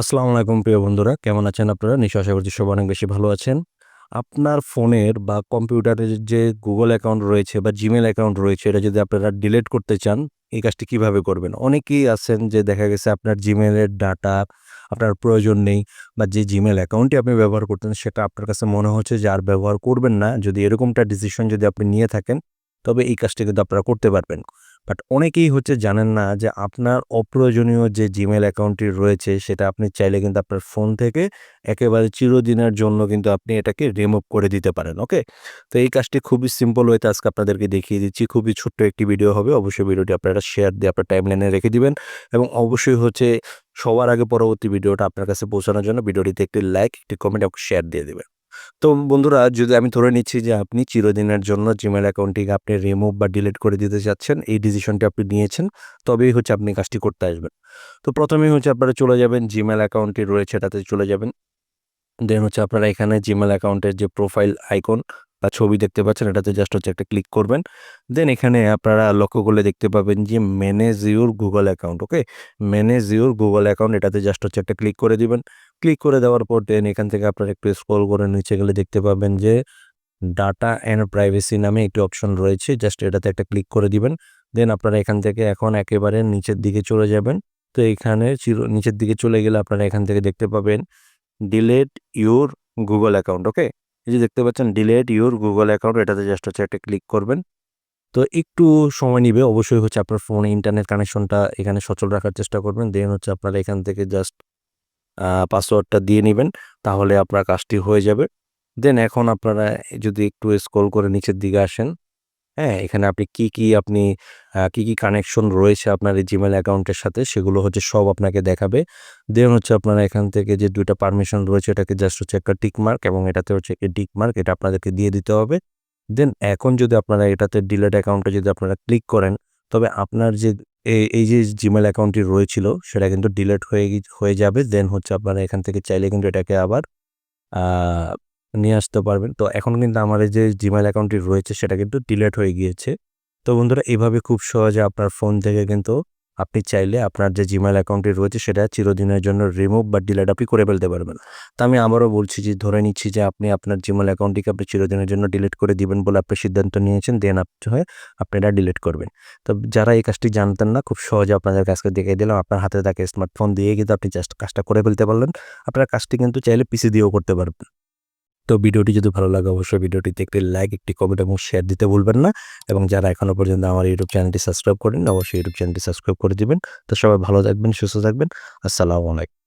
আসসালামু আলাইকুম প্রিয় বন্ধুরা, কেমন আছেন আপনারা? নিশ্চয় আশা করছি সব অনেক বেশি ভালো আছেন। আপনার ফোনের বা কম্পিউটারের যে গুগল অ্যাকাউন্ট রয়েছে বা জিমেল অ্যাকাউন্ট রয়েছে, এটা যদি আপনারা ডিলিট করতে চান, এই কাজটি কীভাবে করবেন? অনেকেই আছেন যে দেখা গেছে আপনার জিমেলের ডাটা আপনার প্রয়োজন নেই বা যে জিমেল অ্যাকাউন্টটি আপনি ব্যবহার করতেন, সেটা আপনার কাছে মনে হচ্ছে যে আর ব্যবহার করবেন না। যদি এরকমটা ডিসিশন যদি আপনি নিয়ে থাকেন, তবে এই কাজটি কিন্তু আপনারা করতে পারবেন। বাট অনেকেই হচ্ছে জানেন না যে আপনার অপ্রয়োজনীয় যে জিমেল অ্যাকাউন্টটি রয়েছে, সেটা আপনি চাইলে কিন্তু আপনার ফোন থেকে একেবারে চিরদিনের জন্য কিন্তু আপনি এটাকে রিমুভ করে দিতে পারেন ওকে তো এই কাজটি খুবই সিম্পল হইতে আজকে আপনাদেরকে দেখিয়ে দিচ্ছি, খুবই ছোট্ট একটি ভিডিও হবে। অবশ্যই ভিডিওটি আপনারা শেয়ার দিয়ে আপনার টাইম লাইনে রেখে দিবেন এবং অবশ্যই হচ্ছে সবার আগে পরবর্তী ভিডিওটা আপনার কাছে পৌঁছানোর জন্য ভিডিওটিতে একটি লাইক একটি কমেন্ট এবং শেয়ার দিয়ে দেবেন। তো বন্ধুরা, যদি আমি ধরে নিচ্ছি যে আপনি চিরদিনের জন্য জিমেল অ্যাকাউন্টটিকে আপনি রিমুভ বা ডিলিট করে দিতে চাচ্ছেন, এই ডিসিশনটি আপনি নিয়েছেন, তবেই হচ্ছে আপনি কাজটি করতে আসবেন। তো প্রথমেই হচ্ছে আপনারা চলে যাবেন জিমেল অ্যাকাউন্টটি রয়েছে এটাতে চলে যাবেন। দেন হচ্ছে আপনারা এখানে জিমেল অ্যাকাউন্টের যে প্রোফাইল আইকন বা ছবি দেখতে পাচ্ছেন, এটাতে জাস্ট হচ্ছে একটা ক্লিক করবেন। দেন এখানে আপনারা লক্ষ্য করলে দেখতে পাবেন যে manage your Google account okay manage your Google account এটাতে জাস্ট হচ্ছে একটা ক্লিক করে দিবেন। ক্লিক করে দেওয়ার পর দেন এখান থেকে আপনারা একটু স্ক্রল করে নিচে গেলে দেখতে পাবেন যে ডাটা অ্যান্ড প্রাইভেসি নামে একটি অপশন রয়েছে। জাস্ট এটাতে একটা ক্লিক করে দিবেন। দেন আপনারা এখান থেকে এখন একেবারে নিচের দিকে চলে যাবেন। তো এখানে চির, নিচের দিকে চলে গেলে আপনারা এখান থেকে দেখতে পাবেন delete your Google account okay এই যে দেখতে পাচ্ছেন ডিলেট ইউর গুগল অ্যাকাউন্ট এটাতে জাস্ট হচ্ছে একটা ক্লিক করবেন। তো একটু সময় নিবে। অবশ্যই হচ্ছে আপনার ফোনে ইন্টারনেট কানেকশনটা এখানে সচল রাখার চেষ্টা করবেন। দেন হচ্ছে আপনারা এখান থেকে জাস্ট পাসওয়ার্ডটা দিয়ে নেবেন, তাহলে আপনার কাজটি হয়ে যাবে। দেন এখন আপনারা যদি একটু স্ক্রল করে নিচের দিকে আসেন হ্যাঁ এখানে আপনি কি কি আপনি কি কি কানেকশন রয়েছে আপনার এই জিমেল অ্যাকাউন্টের সাথে, সেগুলো হচ্ছে সব আপনাকে দেখাবে। দেন হচ্ছে আপনারা এখান থেকে যে দুইটা পারমিশন রয়েছে, এটাকে জাস্ট হচ্ছে একটা টিকমার্ক এবং এটাতে হচ্ছে একটা টিক মার্ক এটা আপনাদেরকে দিয়ে দিতে হবে। দেন এখন যদি আপনারা এটাতে ডিলেট অ্যাকাউন্টে যদি আপনারা ক্লিক করেন, তবে আপনার যে এই যে জিমেল অ্যাকাউন্টটি রয়েছিল, সেটা কিন্তু ডিলেট হয়ে হয়ে যাবে। দেন হচ্ছে আপনারা এখান থেকে চাইলে কিন্তু এটাকে আবার নিয়ে আসতে পারবেন। তো এখন কিন্তু আমার যে জিমেল অ্যাকাউন্টটি রয়েছে, সেটা কিন্তু ডিলেট হয়ে গিয়েছে। তো বন্ধুরা, এভাবে খুব সহজে আপনার ফোন থেকে কিন্তু আপনি চাইলে আপনার যে জিমেল অ্যাকাউন্টটি রয়েছে সেটা চিরদিনের জন্য রিমুভ বা ডিলেট আপনি করে ফেলতে পারবেন। তা আমি আবারও বলছি যে, ধরে নিচ্ছি যে আপনি আপনার জিমেল অ্যাকাউন্টটিকে আপনি চিরদিনের জন্য ডিলিট করে দিবেন বলে আপনি সিদ্ধান্ত নিয়েছেন দেন আপনি হয়ে আপনি এটা ডিলিট করবেন। তো যারা এই কাজটি জানতেন না, খুব সহজে আপনাদের কাছকে দেখিয়ে দিলাম। আপনার হাতে থাকে স্মার্টফোন দিয়ে কিন্তু আপনি জাস্ট কাজটা করে ফেলতে পারলেন। আপনার কাজটি কিন্তু চাইলে পিসি দিয়েও করতে পারবেন। তো ভিডিওটি যদি ভালো লাগে অবশ্যই ভিডিওটিতে একটি লাইক একটি কমেন্ট এবং শেয়ার দিতে ভুলবেন না। এবং যারা এখনও পর্যন্ত আমার ইউটিউব চ্যানেলটি সাবস্ক্রাইব করেন অবশ্যই ইউটিউব চ্যানেলটি সাবস্ক্রাইব করে দিবেন। তো সবাই ভালো থাকবেন, সুস্থ থাকবেন। আসসালামু আলাইকুম।